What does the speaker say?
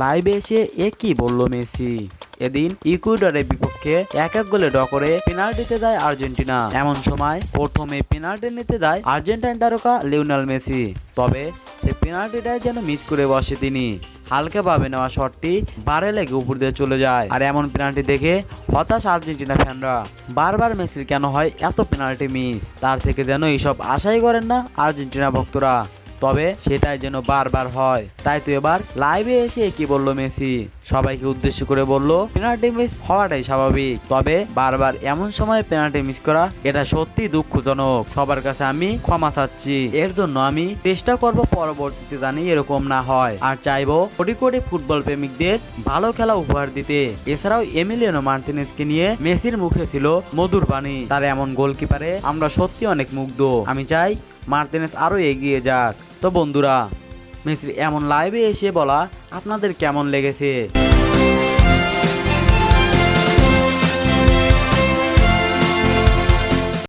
লাইভে এসে এ কি বলল মেসি? এদিন ইকুয়েডরের বিপক্ষে এক এক গোলে ড করে পেনাল্টিতে দেয় আর্জেন্টিনা। এমন সময় প্রথমে পেনাল্টি নিতে দেয় আর্জেন্টাইন তারকা লিওনেল মেসি। তবে সে পেনাল্টিটাই যেন মিস করে বসে তিনি। হালকাভাবে নেওয়া শটটি বারে লেগে উপর দিয়ে চলে যায়। আর এমন পেনাল্টি দেখে হতাশ আর্জেন্টিনা ফ্যানরা। বারবার মেসির কেন হয় এত পেনাল্টি মিস? তার থেকে যেন এইসব আশাই করেন না আর্জেন্টিনা ভক্তরা। তবে সেটাই যেন বারবার হয়। তাই তো এবার লাইভে এসে কি বলল মেসি? সবাইকে উদ্দেশ্য করে বলল পেনাল্টি মিস হওয়াটাই স্বাভাবিক। তবে বারবার এমন সময় পেনাল্টি মিস করা, এটা সত্যি দুঃখজনক। সবার কাছে আমি ক্ষমা চাচ্ছি। এর জন্য আমি চেষ্টা করব পরবর্তীতে জানি এরকম না হয়। আর চাইব কোটি কোটি ফুটবল প্রেমিকদের ভালো খেলা উপহার দিতে। এছাড়াও এমিলিয়ানো মার্টিনেসকে নিয়ে মেসির মুখে ছিল মধুর বাণী। তার এমন গোলকিপারে আমরা সত্যি অনেক মুগ্ধ। আমি চাই মার্টিনেস আরও এগিয়ে যাক। তো বন্ধুরা মেসির এমন লাইভে এসে বলা আপনাদের কেমন লেগেছে?